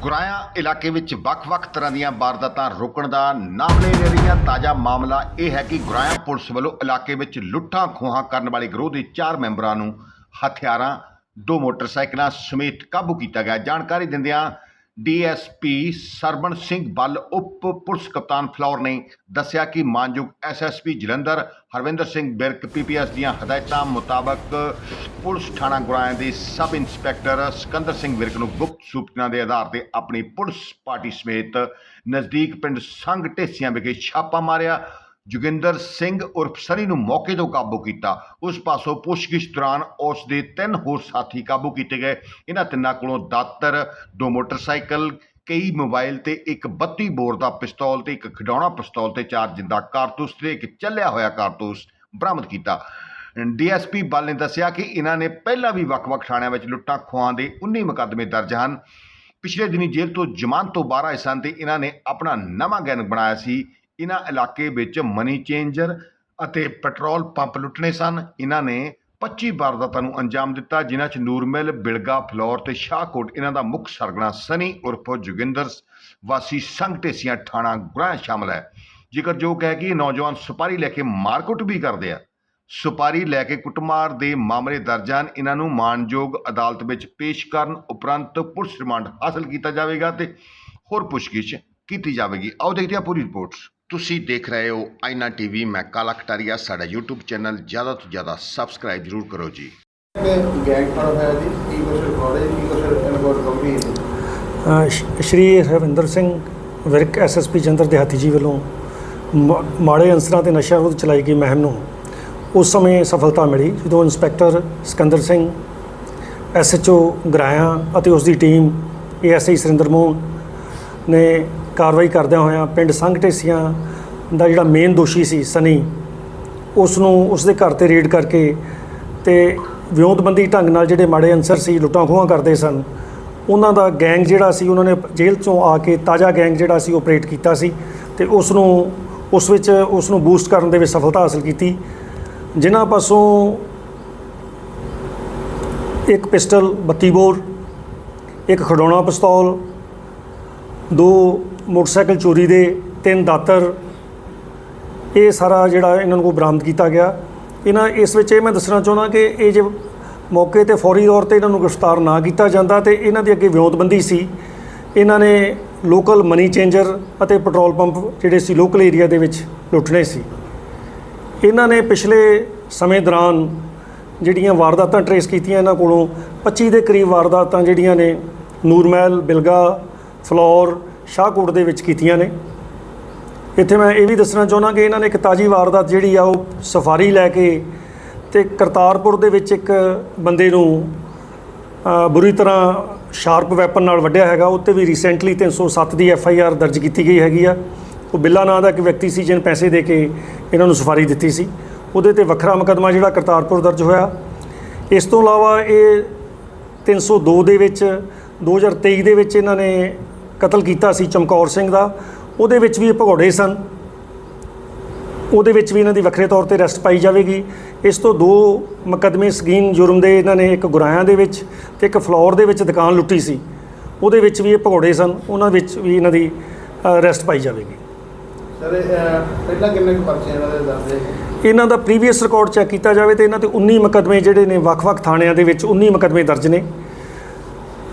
ਗੁਰਾਇਆ ਇਲਾਕੇ ਵਿੱਚ ਵੱਖ-ਵੱਖ ਤਰ੍ਹਾਂ ਦੀਆਂ ਵਾਰਦਾਤਾਂ ਰੋਕਣ ਦਾ ਨਾਮ ਲੈ ਰਹੀਆਂ ਤਾਜ਼ਾ ਮਾਮਲਾ ਇਹ ਹੈ ਕਿ ਗੁਰਾਇਆ ਪੁਲਿਸ ਵੱਲੋਂ ਇਲਾਕੇ ਵਿੱਚ ਲੁੱਟਾਂ ਖੋਹਾਂ ਕਰਨ ਵਾਲੇ ਗਰੋਹ ਦੇ 4 ਮੈਂਬਰਾਂ ਨੂੰ ਹਥਿਆਰਾਂ, ਦੋ ਮੋਟਰਸਾਈਕਲਾਂ ਸਮੇਤ ਕਾਬੂ ਕੀਤਾ ਗਿਆ। ਜਾਣਕਾਰੀ ਦਿੰਦਿਆਂ ਡੀਐਸਪੀ ਸਰਬਣ ਸਿੰਘ ਬੱਲ ਉਪ ਪੁਲਿਸ ਕਪਤਾਨ ਫਲੌਰ ਨੇ ਦੱਸਿਆ ਕਿ ਮਾਨਯੋਗ ਐਸਐਸਪੀ ਜਲੰਧਰ ਹਰਵਿੰਦਰ ਸਿੰਘ ਬਿਰਕ ਪੀਪੀਐਸ ਦੀਆਂ ਹਦਾਇਤਾਂ ਮੁਤਾਬਕ ਪੁਲਿਸ ਥਾਣਾ ਗੁਰਾਇਆਂ ਦੇ ਸਬ ਇੰਸਪੈਕਟਰ ਸਿਕੰਦਰ ਸਿੰਘ ਵਿਰਕ ਨੂੰ ਗੁਪਤ ਸੂਚਨਾ ਦੇ ਆਧਾਰ ਤੇ ਆਪਣੀ ਪੁਲਿਸ ਪਾਰਟੀ ਸਮੇਤ ਨਜ਼ਦੀਕ ਪਿੰਡ ਸੰਘ ਢੇਸੀਆਂ ਵਿਖੇ ਛਾਪਾ ਮਾਰਿਆ। ਜੋਗਿੰਦਰ ਸਿੰਘ ਉਰਫ ਸਨੀ ਨੂੰ ਮੌਕੇ ਤੋਂ ਕਾਬੂ ਕੀਤਾ। ਉਸ ਪਾਸੋਂ ਪੁੱਛਗਿੱਛ ਦੌਰਾਨ ਉਸ ਦੇ ਤਿੰਨ ਹੋਰ ਸਾਥੀ ਕਾਬੂ ਕੀਤੇ ਗਏ। ਇਹਨਾਂ ਤਿੰਨਾਂ ਕੋਲੋਂ ਦਾਤਰ, ਦੋ ਮੋਟਰਸਾਈਕਲ, ਕਈ ਮੋਬਾਈਲ ਤੇ ਇੱਕ 32 ਬੋਰ ਦਾ ਪਿਸਤੌਲ ਤੇ ਇੱਕ ਖਿਡੌਣਾ ਪਿਸਤੌਲ ਤੇ ਚਾਰ ਜਿੰਦਾ ਕਾਰਤੂਸ ਤੇ ਇੱਕ ਚੱਲਿਆ ਹੋਇਆ ਕਾਰਤੂਸ ਬਰਾਮਦ ਕੀਤਾ। ਡੀਐਸਪੀ ਬਲ ਨੇ ਦੱਸਿਆ ਕਿ ਇਹਨਾਂ ਨੇ ਪਹਿਲਾਂ ਵੀ ਵੱਖ-ਵੱਖ ਥਾਣਿਆਂ ਵਿੱਚ ਲੁੱਟਾਂ ਖੋਹਾਂ ਦੇ 19 ਮੁਕੱਦਮੇ ਦਰਜ ਹਨ। ਪਿਛਲੇ ਦਿਨੀ ਜੇਲ੍ਹ ਤੋਂ ਜ਼ਮਾਨਤ ਤੋਂ ਬਾਹਰ ਆਏ ਸਨ ਤੇ ਇਹਨਾਂ ਨੇ ਆਪਣਾ ਨਵਾਂ ਗੈਂਗ ਬਣਾਇਆ ਸੀ। ਇਹਨਾਂ ਇਲਾਕੇ ਵਿੱਚ ਮਨੀ ਚੇਂਜਰ ਅਤੇ ਪੈਟਰੋਲ ਪੰਪ ਲੁੱਟਣੇ ਸਨ। ਇਹਨਾਂ ਨੇ 25 ਵਾਰਦਾਤਾਂ ਨੂੰ ਅੰਜਾਮ ਦਿੱਤਾ, ਜਿਨ੍ਹਾਂ 'ਚ ਨੂਰਮਿਲ ਬਿਲਗਾ, ਫਲੌਰ ਤੇ ਸ਼ਾਹਕੋਟ ਇਹਨਾਂ ਦਾ ਮੁੱਖ ਸਰਗਣਾ ਸਨੀ ਉਰਫ ਜੋਗਿੰਦਰ ਵਾਸੀ ਸੰਘ ਢੇਸੀਆਂ ਥਾਣਾ ਗੁਰਾਂ ਸ਼ਾਮਲ ਹੈ। ਜ਼ਿਕਰਯੋਗ ਹੈ ਕਿ ਨੌਜਵਾਨ ਸੁਪਾਰੀ ਲੈ ਕੇ ਮਾਰਕੁੱਟ ਵੀ ਕਰਦੇ ਆ, ਸੁਪਾਰੀ ਲੈ ਕੇ ਕੁੱਟਮਾਰ ਦੇ ਮਾਮਲੇ ਦਰਜ ਹਨ। ਇਹਨਾਂ ਨੂੰ ਮਾਨਯੋਗ ਅਦਾਲਤ ਵਿੱਚ ਪੇਸ਼ ਕਰਨ ਉਪਰੰਤ ਪੁਲਿਸ ਰਿਮਾਂਡ ਹਾਸਲ ਕੀਤਾ ਜਾਵੇਗਾ ਤੇ ਹੋਰ ਪੁੱਛਗਿੱਛ ਕੀਤੀ ਜਾਵੇਗੀ। ਆਓ ਦੇਖਦੇ ਹਾਂ ਪੂਰੀ ਰਿਪੋਰਟ। ਤੁਸੀਂ ਦੇਖ ਰਹੇ ਹੋ ਆਈਨਾ ਟੀਵੀ ਮੈਂ ਕਾਲਾ ਕਟਾਰੀਆ ਸਾਡਾ YouTube ਚੈਨਲ। ਜ਼ਿਆਦਾ ਤੋਂ ਜ਼ਿਆਦਾ ਸਬਸਕ੍ਰਾਈਬ ਜ਼ਰੂਰ ਕਰੋ ਜੀ। ਗੈਂਗ ਫੜ ਹੋਇਆ ਜੀ ਕੀ ਕੁਛ ਰਿਕਾਰਡ ਹੈ ਕੀ ਕੁਛ ਰਿਕਾਰਡ ਗੰਭੀਰ ਹੈ ਅ, ਸ਼- ਸ਼੍ਰੀ ਹਰਵਿੰਦਰ ਸਿੰਘ ਵਿਰਕ ਐਸਐਸਪੀ ਜੰਦਰ ਦਿਹਾਤੀ ਜੀ ਵੱਲੋਂ ਮ- ਮਾੜੇ ਅੰਸਰਾਂ ਤੇ ਨਸ਼ਾ ਵਿਰੁੱਧ ਚਲਾਈ ਗਈ ਮੁਹਿੰਮ ਨੂੰ। ਉਸ ਸਮੇਂ ਸਫਲਤਾ ਮਿਲੀ ਜਦੋਂ ਇੰਸਪੈਕਟਰ ਸਿਕੰਦਰ ਸਿੰਘ ਐਸਐਚਓ ਗਰਾਇਆ ਅਤੇ ਉਸ ਦੀ ਟੀਮ ਏਐਸਆਈ ਸੁਰਿੰਦਰ ਮੋਹਨ ਨੇ ਕਾਰਵਾਈ ਕਰਦਿਆਂ ਹੋਇਆਂ ਪਿੰਡ ਸੰਘ ਢੇਸੀਆਂ ਦਾ ਜਿਹੜਾ ਮੇਨ ਦੋਸ਼ੀ ਸੀ ਸਨੀ ਉਸ ਨੂੰ ਉਸ ਦੇ ਘਰ ਤੇ ਰੇਡ ਕਰਕੇ ਤੇ ਵਿਉਂਤਬੰਦੀ ਢੰਗ ਨਾਲ ਜਿਹੜੇ ਮਾੜੇ ਅਨਸਰ ਸੀ, ਲੁੱਟਾਂ ਖੋਹਾਂ ਕਰਦੇ ਸਨ, ਉਹਨਾਂ ਦਾ ਗੈਂਗ ਜਿਹੜਾ ਸੀ, ਉਹਨਾਂ ਨੇ ਜੇਲ੍ਹ ਚੋਂ ਆ ਕੇ ਤਾਜ਼ਾ ਗੈਂਗ ਜਿਹੜਾ ਸੀ ਆਪਰੇਟ ਕੀਤਾ ਸੀ ਤੇ ਉਸ ਨੂੰ ਉਸ ਵਿੱਚ ਉਸ ਨੂੰ ਬੂਸਟ ਕਰਨ ਦੇ ਵਿੱਚ ਸਫਲਤਾ ਹਾਸਲ ਕੀਤੀ। ਜਿਨ੍ਹਾਂ ਪਾਸੋਂ ਇੱਕ ਪਿਸਟਲ 32 ਬੋਰ, ਇੱਕ ਖਿਡੌਣਾ ਪਿਸਤੌਲ ਦੋ ਮੋਟਰਸਾਈਕਲ ਚੋਰੀ ਦੇ, ਤਿੰਨ ਦਾਤਰ। ਇਹ ਸਾਰਾ ਜਿਹੜਾ ਇਹਨਾਂ ਨੂੰ ਬਰਾਮਦ ਕੀਤਾ ਗਿਆ। ਇਹਨਾਂ ਇਸ ਵਿੱਚ ਇਹ ਮੈਂ ਦੱਸਣਾ ਚਾਹੁੰਦਾ ਕਿ ਇਹ ਜੇ ਮੌਕੇ ਤੇ ਫੌਰੀ ਤੌਰ ਤੇ ਇਹਨਾਂ ਨੂੰ ਗ੍ਰਿਫਤਾਰ ਨਾ ਕੀਤਾ ਜਾਂਦਾ ਤੇ ਇਹਨਾਂ ਦੀ ਅੱਗੇ ਵਿਉਂਤਬੰਦੀ ਸੀ। ਇਹਨਾਂ ਨੇ ਲੋਕਲ ਮਨੀ ਚੇਂਜਰ ਅਤੇ ਪੈਟਰੋਲ ਪੰਪ ਜਿਹੜੇ ਸੀ ਲੋਕਲ ਏਰੀਆ ਦੇ ਵਿੱਚ ਲੁੱਟਣੇ ਸੀ। ਇਹਨਾਂ ਨੇ ਪਿਛਲੇ ਸਮੇਂ ਦੌਰਾਨ ਜਿਹੜੀਆਂ ਵਾਰਦਾਤਾਂ ਟਰੇਸ ਕੀਤੀਆਂ ਇਹਨਾਂ ਕੋਲੋਂ 25 ਦੇ ਕਰੀਬ ਵਾਰਦਾਤਾਂ ਜਿਹੜੀਆਂ ਨੇ, ਨੂਰਮਹਿਲ, ਬਿਲਗਾ ਫਲੌਰ ਸ਼ਾਹਕੋਟ ਦੇ ਵਿੱਚ ਕੀਤੀਆਂ ਨੇ। ਇੱਥੇ ਮੈਂ ਇਹ ਵੀ ਦੱਸਣਾ ਚਾਹੁੰਦਾ ਕਿ ਇਹਨਾਂ ਨੇ ਇੱਕ ਤਾਜੀ ਵਾਰਦਾਤ ਜਿਹੜੀ ਆ ਉਹ ਸਫਾਰੀ ਲੈ ਕੇ ਤੇ ਕਰਤਾਰਪੁਰ ਦੇ ਵਿੱਚ ਇੱਕ ਬੰਦੇ ਨੂੰ ਬੁਰੀ ਤਰ੍ਹਾਂ ਸ਼ਾਰਪ ਵੈਪਨ ਨਾਲ ਵੱਢਿਆ ਹੈਗਾ। ਉੱਤੇ ਵੀ ਰੀਸੈਂਟਲੀ 307 ਦੀ ਐਫ ਆਈ ਆਰ ਦਰਜ ਕੀਤੀ ਗਈ ਹੈਗੀ ਆ। ਉਹ ਬਿੱਲਾ ਨਾਂ ਦਾ ਇੱਕ ਵਿਅਕਤੀ ਸੀ ਜਿਹਨੇ ਪੈਸੇ ਦੇ ਕੇ ਇਹਨਾਂ ਨੂੰ ਸਫਾਰੀ ਦਿੱਤੀ ਸੀ। ਉਹਦੇ ਤੇ ਵੱਖਰਾ ਮੁਕੱਦਮਾ ਜਿਹੜਾ ਕਰਤਾਰਪੁਰ ਦਰਜ ਹੋਇਆ। ਇਸ ਤੋਂ ਇਲਾਵਾ ਇਹ 302 ਦੇ ਵਿੱਚ 2023 ਦੇ ਵਿੱਚ ਇਹਨਾਂ ਨੇ ਕਤਲ ਕੀਤਾ ਸੀ ਚਮਕੌਰ ਸਿੰਘ ਦਾ ਉਹਦੇ ਵਿੱਚ ਵੀ ਇਹ ਭਗੌੜੇ ਸਨ। ਉਹਦੇ ਵਿੱਚ ਵੀ ਇਹਨਾਂ ਦੀ ਵੱਖਰੇ ਤੌਰ ਤੇ ਅਰੈਸਟ ਪਾਈ ਜਾਵੇਗੀ। ਇਸ ਤੋਂ ਦੋ ਮੁਕੱਦਮੇ ਸਕੀਨ ਜੁਰਮ ਦੇ ਇਹਨਾਂ ਨੇ ਇੱਕ ਗੁਰਾਇਆਂ ਦੇ ਵਿੱਚ ਤੇ ਇੱਕ ਫਲੋਰ ਦੇ ਵਿੱਚ ਦੁਕਾਨ ਲੁੱਟੀ ਸੀ। ਉਹਦੇ ਵਿੱਚ ਵੀ ਇਹ ਭਗੌੜੇ ਸਨ ਉਹਨਾਂ ਵਿੱਚ ਵੀ ਇਹਨਾਂ ਦੀ ਅਰੈਸਟ ਪਾਈ ਜਾਵੇਗੀ। ਸਰ ਪਹਿਲਾਂ ਕਿੰਨੇ ਕੁ ਪਰਚੇ ਇਹਨਾਂ ਦੇ ਹੈ ਇਹਨਾਂ ਦਾ ਪ੍ਰੀਵੀਅਸ ਰਿਕਾਰਡ ਚੈੱਕ ਕੀਤਾ ਜਾਵੇ ਤੇ ਇਹਨਾਂ ਤੇ 19 ਮੁਕੱਦਮੇ ਜਿਹੜੇ ਨੇ ਵੱਖ-ਵੱਖ ਥਾਣਿਆਂ ਦੇ ਵਿੱਚ 19 ਮੁਕੱਦਮੇ ਦਰਜ ਨੇ।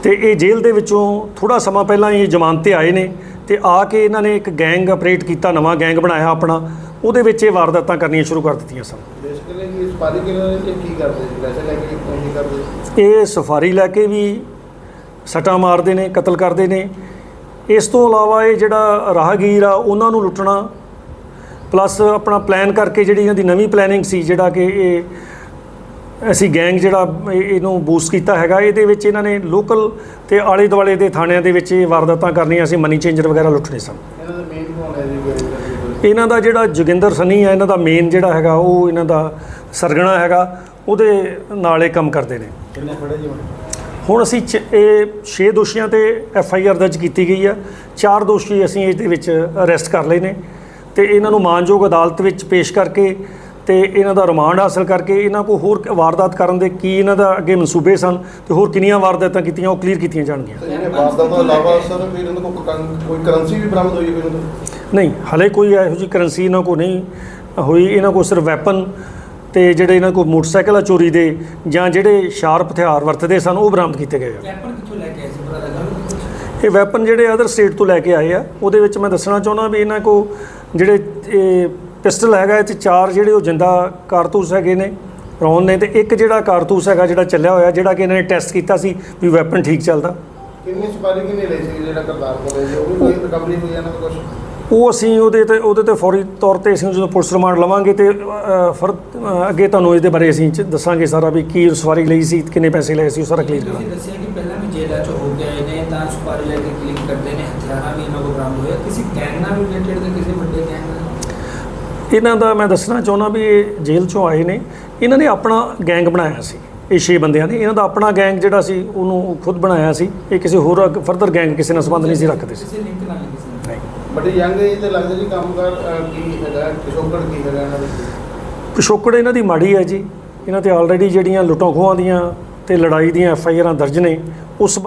ਤੇ ਇਹ ਜੇਲ੍ਹ ਦੇ ਵਿੱਚੋਂ ਥੋੜਾ ਸਮਾਂ ਪਹਿਲਾਂ ਇਹ ਜ਼ਮਾਨਤ ਤੇ ਆਏ ਨੇ ਤੇ ਆ ਕੇ ਇਹਨਾਂ ਨੇ ਇੱਕ ਗੈਂਗ ਆਪਰੇਟ ਕੀਤਾ ਨਵਾਂ ਗੈਂਗ ਬਣਾਇਆ ਆਪਣਾ। ਉਹਦੇ ਵਿੱਚ ਇਹ ਵਾਰਦਾਤਾਂ ਕਰਨੀਆਂ ਸ਼ੁਰੂ ਕਰ ਦਿੱਤੀਆਂ ਸਨ। ਬੇਸਿਕਲੀ ਕੀ ਸਪਾਰੀ ਕਿਹਨਾਂ ਨੇ ਕੀ ਕਰਦੇ ਸੀ? ਪੈਸੇ ਲੈ ਕੇ ਕੀ ਕਰਦੇ ਇਹ ਸਫਾਰੀ ਲੈ ਕੇ ਵੀ ਸੱਟਾਂ ਮਾਰਦੇ ਨੇ ਕਤਲ ਕਰਦੇ ਨੇ। ਇਸ ਤੋਂ ਇਲਾਵਾ ਇਹ ਜਿਹੜਾ ਰਾਹਗੀਰ ਆ ਉਹਨਾਂ ਨੂੰ ਲੁੱਟਣਾ ਪਲੱਸ ਆਪਣਾ ਪਲਾਨ ਕਰਕੇ ਜਿਹੜੀ ਇਹਨਾਂ ਦੀ ਨਵੀਂ ਪਲੈਨਿੰਗ ਸੀ ਜਿਹੜਾ ਕਿ ਇਹ ਅਸੀਂ ਗੈਂਗ ਜਿਹੜਾ ਇਹ- ਇਹਨੂੰ ਬੂਸਟ ਕੀਤਾ ਹੈਗਾ ਇਹਦੇ ਵਿੱਚ ਇਹਨਾਂ ਨੇ ਲੋਕਲ ਤੇ ਆਲੇ ਦੁਆਲੇ ਦੇ ਥਾਣਿਆਂ ਦੇ ਵਿੱਚ ਇਹ ਵਾਰਦਾਤਾਂ ਕਰਨੀਆਂ ਸੀ ਮਨੀ ਚੇਂਜਰ ਵਗੈਰਾ ਲੁੱਟਣੇ ਸਨ। ਇਹਨਾਂ ਦਾ ਜਿਹੜਾ? ਜੋਗਿੰਦਰ ਸਨੀ ਹੈ ਇਹਨਾਂ ਦਾ ਮੇਨ ਜਿਹੜਾ ਹੈਗਾ ਉਹ ਇਹਨਾਂ ਦਾ ਸਰਗਣਾ ਹੈਗਾ ਉਹਦੇ ਨਾਲ ਇਹ ਕੰਮ ਕਰਦੇ ਨੇ। ਹੁਣ? ਅਸੀਂ ਇਹ 6 ਦੋਸ਼ੀਆਂ ਤੇ ਐਫ ਆਈ ਆਰ ਦਰਜ ਕੀਤੀ ਗਈ ਆ। ਚਾਰ ਦੋਸ਼ੀ ਅਸੀਂ ਇਸ ਦੇ ਵਿੱਚ ਅਰੈਸਟ ਕਰ ਲਏ ਨੇ। ਤੇ ਇਹਨਾਂ ਨੂੰ ਮਾਨਯੋਗ ਅਦਾਲਤ ਵਿੱਚ ਪੇਸ਼ ਕਰਕੇ ਤੇ ਇਹਨਾਂ ਦਾ ਰਿਮਾਂਡ ਹਾਸਲ ਕਰਕੇ ਇਹਨਾਂ ਕੋ ਹੋਰ ਵਾਰਦਾਤ ਕਰਨ ਦੇ ਕੀ ਇਹਨਾਂ ਦਾ ਅੱਗੇ ਮਨਸੂਬੇ ਸਨ ਤੇ ਹੋਰ ਕਿੰਨੀਆਂ ਵਾਰਦਾਤਾਂ ਕੀਤੀਆਂ ਉਹ ਕਲੀਅਰ ਕੀਤੀਆਂ ਜਾਣਗੀਆਂ। ਇਹਨੇ ਵਾਰਦਾਤ ਤੋਂ ਇਲਾਵਾ ਸਰ ਫਿਰ ਇਹਨਾਂ ਕ- ਕੋਈ ਕਰੰਸੀ ਵੀ ਬਰਾਮਦ ਹੋਈ ਹੈ ਇਹਨਾਂ ਤੋਂ ਨਹੀਂ ਹਲੇ ਕੋਈ ਇਹੋ ਜਿਹੀ ਕਰੰਸੀ ਇਹਨਾਂ ਕੋ ਨਹੀਂ ਹੋਈ। ਇਹਨਾਂ ਕੋ ਸਿਰਫ ਵੈਪਨ ਤੇ ਜਿਹੜੇ ਇਹਨਾਂ ਕੋ ਮੋਟਰਸਾਈਕਲ ਆ ਚੋਰੀ ਦੇ ਜਾਂ ਜਿਹੜੇ ਸ਼ਾਰਪ ਹਥਿਆਰ ਵਰਤਦੇ ਸਨ ਉਹ ਬਰਾਮਦ ਕੀਤੇ ਗਏ ਆ। ਵੈਪਨ ਕਿੱਥੋਂ ਲੈ ਕੇ ਆਏ ਸੀ ਪਤਾ ਲੱਗਾ ਵੀ? ਇਹ ਵੈਪਨ ਜਿਹੜੇ ਅਦਰ ਸਟੇਟ ਤੋਂ ਲੈ ਕੇ ਆਏ ਆ ਉਹਦੇ ਵਿੱਚ ਮੈਂ ਦੱਸਣਾ ਚਾਹੁੰਦਾ ਵੀ ਇਹਨਾਂ ਕੋ ਜਿਹੜੇ ਇਹ ਪਿਸਟਲ ਹੈਗਾ ਇਹ 'ਚ ਚਾਰ ਜਿਹੜੇ ਉਹ ਜਿੰਦਾ ਕਾਰਤੂਸ ਹੈਗੇ ਨੇ ਰੌਨ ਨੇ ਤੇ ਇੱਕ ਜਿਹੜਾ ਕਾਰਤੂਸ ਹੈਗਾ ਜਿਹੜਾ ਚੱਲਿਆ ਹੋਇਆ ਜਿਹੜਾ ਕਿ ਇਹਨਾਂ ਨੇ ਟੈਸਟ ਕੀਤਾ ਸੀ ਵੀ ਵੈਪਨ ਠੀਕ ਚੱਲਦਾ। ਕਿੰਨੀ ਸਪਾਰੀ ਕਿੰਨੀ ਲਈ ਸੀ ਜਿਹੜਾ ਕਰਤਾਰਪੁਰ ਹੈ ਜੀ ਉਹ ਵੀ ਕੋਈ ਰਿਕਵਰੀ ਹੋਈ ਹੈ ਇਹਨਾਂ ਤੋਂ ਕੁਝ ਉਹ ਅਸੀਂ ਉਹਦੇ ਤੇ ਉਹਦੇ ਤੇ ਫੌਰੀ ਤੌਰ ਤੇ ਅਸੀਂ ਜਦੋਂ ਪੁਲਿਸ ਰਿਮਾਂਡ ਲਵਾਂਗੇ ਤੇ ਅ, ਫਿਰ ਅੱਗੇ ਤੁਹਾਨੂੰ ਇਹਦੇ ਬਾਰੇ ਅਸੀਂ ਦੱਸਾਂਗੇ ਸਾਰਾ ਵੀ ਕੀ ਸਵਾਰੀ ਲਈ ਸੀ ਕਿੰਨੇ ਪੈਸੇ ਲਏ ਸੀ ਉਹ ਸਾਰਾ ਕਲੀਅਰ ਤੁਸੀਂ ਕਰਾਂਗੇ ਦੱਸਿਆ ਕਿ ਪਹਿਲਾਂ ਵੀ ਜੇਲ੍ਹਾਂ 'ਚ ਹੋ ਗਏ ਨੇ ਤਾਂ ਸੁਪਾਰੀ ਲੈ ਕੇ ਕਲਿੱਕ ਕਰਦੇ ਨੇ ਹਥਿਆਰਾਂ ਵੀ ਇਹਨਾਂ ਕੋਲ ਬਰਾਮਦ ਹੋਇਆ ਕਿਸੇ ਗੈਂਗ ਨਾਲ ਰਿਲੇਟਡ ਤੇ ਕਿਸੇ ਇਹਨਾਂ ਦਾ ਮੈਂ ਦੱਸਣਾ ਚਾਹੁੰਦਾ ਵੀ ਇਹ ਜੇਲ੍ਹ ਚੋਂ ਆਏ ਨੇ। ਇਹਨਾਂ ਨੇ ਆਪਣਾ ਗੈਂਗ ਬਣਾਇਆ ਸੀ ਇਹ ਛੇ ਬੰਦਿਆਂ ਨੇ। ਇਹਨਾਂ ਦਾ ਆਪਣਾ ਗੈਂਗ ਜਿਹੜਾ ਸੀ ਉਹਨੂੰ ਖੁਦ ਬਣਾਇਆ ਸੀ। ਇਹ ਕਿਸੇ ਹੋਰ ਫਰਦਰ ਗੈਂਗ ਕਿਸੇ ਨਾਲ ਸੰਬੰਧ ਨਹੀਂ ਸੀ ਰੱਖਦੇ ਸੀ। ਕਿਸੇ ਲਿੰਕ ਨਾਲ ਨਹੀਂ ਬੜੀ ਯੰਗ ਏਜ ਤੇ ਲੱਗਦਾ ਜੀ ਕੰਮਕਾਰ ਕੀ ਹੈਗਾ ਪਿਛੋਕੜ ਕੀ ਹੈਗਾ ਇਹਨਾਂ ਦਾ ਪਿਛੋਕੜ ਇਹਨਾਂ ਦੀ ਮਾੜੀ ਹੈ ਜੀ। ਇਹਨਾਂ ਤੇ ਆਲਰੇਡੀ ਜਿਹੜੀਆਂ ਲੁੱਟਾਂ ਖੋਹਾਂ ਦੀਆਂ ਤੇ ਲੜਾਈ ਦੀਆਂ ਐਫ ਆਈ ਆਰਾਂ ਦਰਜ ਨੇ ਉਸ